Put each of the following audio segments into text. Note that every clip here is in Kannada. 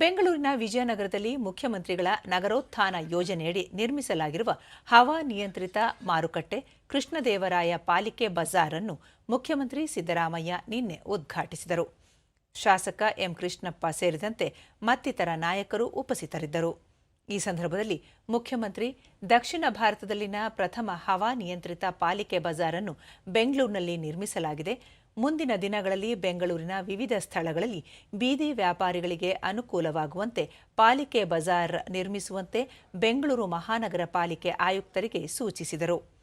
ಬೆಂಗಳೂರಿನ ವಿಜಯನಗರದಲ್ಲಿ ಮುಖ್ಯಮಂತ್ರಿಗಳ ನಗರೋತ್ಥಾನ ಯೋಜನೆಯಡಿ ನಿರ್ಮಿಸಲಾಗಿರುವ ಹವಾ ನಿಯಂತ್ರಿತ ಮಾರುಕಟ್ಟೆ ಕೃಷ್ಣದೇವರಾಯ ಪಾಲಿಕೆ ಬಜಾರ್ ಅನ್ನು ಮುಖ್ಯಮಂತ್ರಿ ಸಿದ್ದರಾಮಯ್ಯ ನಿನ್ನೆ ಉದ್ಘಾಟಿಸಿದರು. ಶಾಸಕ ಎಂ ಕೃಷ್ಣಪ್ಪ ಸೇರಿದಂತೆ ಮತ್ತಿತರ ನಾಯಕರು ಉಪಸ್ಥಿತರಿದ್ದರು. ಈ ಸಂದರ್ಭದಲ್ಲಿ ಮುಖ್ಯಮಂತ್ರಿ ದಕ್ಷಿಣ ಭಾರತದಲ್ಲಿನ ಪ್ರಥಮ ಹವಾ ನಿಯಂತ್ರಿತ ಪಾಲಿಕೆ ಬಜಾರ್ ಅನ್ನು ಬೆಂಗಳೂರಿನಲ್ಲಿ ನಿರ್ಮಿಸಲಾಗಿದೆ. ಮುಂದಿನ ದಿನಗಳಲ್ಲಿ ಬೆಂಗಳೂರಿನ ವಿವಿಧ ಸ್ಥಳಗಳಲ್ಲಿ ಬೀದಿ ವ್ಯಾಪಾರಿಗಳಿಗೆ ಅನುಕೂಲವಾಗುವಂತೆ ಪಾಲಿಕೆ ಬಜಾರ್ ನಿರ್ಮಿಸುವಂತೆ ಬೆಂಗಳೂರು ಮಹಾನಗರ ಪಾಲಿಕೆ ಆಯುಕ್ತರಿಗೆ ಸೂಚಿಸಿದರು.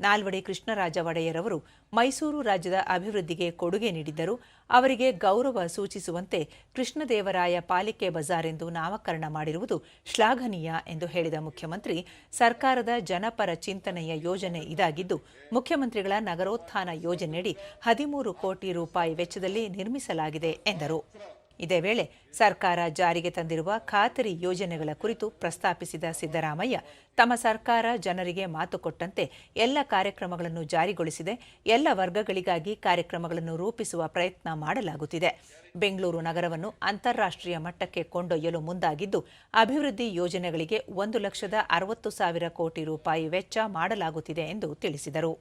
ನಾಲ್ವಡಿ ಕೃಷ್ಣರಾಜ ಒಡೆಯರವರು ಮೈಸೂರು ರಾಜ್ಯದ ಅಭಿವೃದ್ಧಿಗೆ ಕೊಡುಗೆ ನೀಡಿದ್ದರು. ಅವರಿಗೆ ಗೌರವ ಸೂಚಿಸುವಂತೆ ಕೃಷ್ಣದೇವರಾಯ ಪಾಲಿಕೆ ಬಜಾರ್ ಎಂದು ನಾಮಕರಣ ಮಾಡಿರುವುದು ಶ್ಲಾಘನೀಯ ಎಂದು ಹೇಳಿದ ಮುಖ್ಯಮಂತ್ರಿ. ಸರ್ಕಾರದ ಜನಪರ ಚಿಂತನೆಯ ಯೋಜನೆ ಇದಾಗಿದ್ದು, ಮುಖ್ಯಮಂತ್ರಿಗಳ ನಗರೋತ್ಥಾನ ಯೋಜನೆಯಡಿ ಹದಿಮೂರು ಕೋಟಿ ರೂಪಾಯಿ ವೆಚ್ಚದಲ್ಲಿ ನಿರ್ಮಿಸಲಾಗಿದೆ ಎಂದರು. ಇದೇ ವೇಳೆ ಸರ್ಕಾರ ಜಾರಿಗೆ ತಂದಿರುವ ಖಾತರಿ ಯೋಜನೆಗಳ ಕುರಿತು ಪ್ರಸ್ತಾಪಿಸಿದ ಸಿದ್ದರಾಮಯ್ಯ, ತಮ್ಮ ಸರ್ಕಾರ ಜನರಿಗೆ ಮಾತು ಕೊಟ್ಟಂತೆ ಎಲ್ಲ ಕಾರ್ಯಕ್ರಮಗಳನ್ನು ಜಾರಿಗೊಳಿಸಿದೆ, ಎಲ್ಲ ವರ್ಗಗಳಿಗಾಗಿ ಕಾರ್ಯಕ್ರಮಗಳನ್ನು ರೂಪಿಸುವ ಪ್ರಯತ್ನ ಮಾಡಲಾಗುತ್ತಿದೆ. ಬೆಂಗಳೂರು ನಗರವನ್ನು ಅಂತಾರಾಷ್ಟ್ರೀಯ ಮಟ್ಟಕ್ಕೆ ಕೊಂಡೊಯ್ಯಲು ಮುಂದಾಗಿದ್ದು, ಅಭಿವೃದ್ಧಿ ಯೋಜನೆಗಳಿಗೆ ಒಂದು ಲಕ್ಷದ ಅರವತ್ತು ಸಾವಿರ ಕೋಟಿ ರೂಪಾಯಿ ವೆಚ್ಚ ಮಾಡಲಾಗುತ್ತಿದೆ ಎಂದು ತಿಳಿಸಿದರು.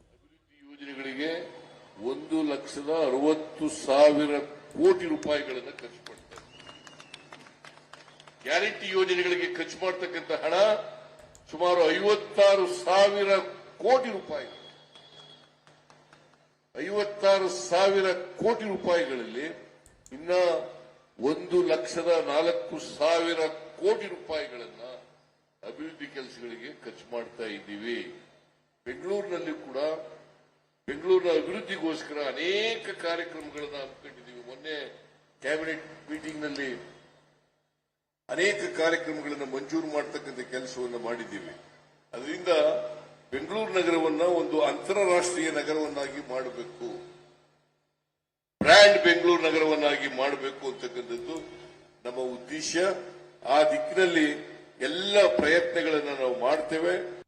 ಕೋಟಿ ರೂಪಾಯಿಗಳನ್ನು ಖರ್ಚು ಮಾಡ್ತಾರೆ. ಗ್ಯಾರಂಟಿ ಯೋಜನೆಗಳಿಗೆ ಖರ್ಚು ಮಾಡತಕ್ಕಂಥ ಹಣ ಸುಮಾರು ಐವತ್ತಾರು ಸಾವಿರ ಕೋಟಿ ರೂಪಾಯಿ. ಐವತ್ತಾರು ಸಾವಿರ ಕೋಟಿ ರೂಪಾಯಿಗಳಲ್ಲಿ ಇನ್ನ ಒಂದು ಲಕ್ಷದ ನಾಲ್ಕು ಸಾವಿರ ಕೋಟಿ ರೂಪಾಯಿಗಳನ್ನ ಅಭಿವೃದ್ಧಿ ಕೆಲಸಗಳಿಗೆ ಖರ್ಚು ಮಾಡ್ತಾ ಇದ್ದೀವಿ. ಬೆಂಗಳೂರಿನಲ್ಲಿ ಕೂಡ ಬೆಂಗಳೂರಿನ ಅಭಿವೃದ್ಧಿಗೋಸ್ಕರ ಅನೇಕ ಕಾರ್ಯಕ್ರಮಗಳನ್ನು ಹಮ್ಮಿಕೊಂಡಿದ್ದೀವಿ. ಮೊನ್ನೆ ಕ್ಯಾಬಿನೆಟ್ ಮೀಟಿಂಗ್ನಲ್ಲಿ ಅನೇಕ ಕಾರ್ಯಕ್ರಮಗಳನ್ನು ಮಂಜೂರು ಮಾಡತಕ್ಕಂಥ ಕೆಲಸವನ್ನು ಮಾಡಿದ್ದೀವಿ. ಅದರಿಂದ ಬೆಂಗಳೂರು ನಗರವನ್ನ ಒಂದು ಅಂತಾರಾಷ್ಟ್ರೀಯ ನಗರವನ್ನಾಗಿ ಮಾಡಬೇಕು. ಬ್ರ್ಯಾಂಡ್ ಬೆಂಗಳೂರು ನಗರವನ್ನಾಗಿ ಮಾಡಬೇಕು ಅಂತಕ್ಕಂಥದ್ದು ನಮ್ಮ ಉದ್ದೇಶ. ಆ ದಿಕ್ಕಿನಲ್ಲಿ ಎಲ್ಲ ಪ್ರಯತ್ನಗಳನ್ನು ನಾವು ಮಾಡ್ತೇವೆ.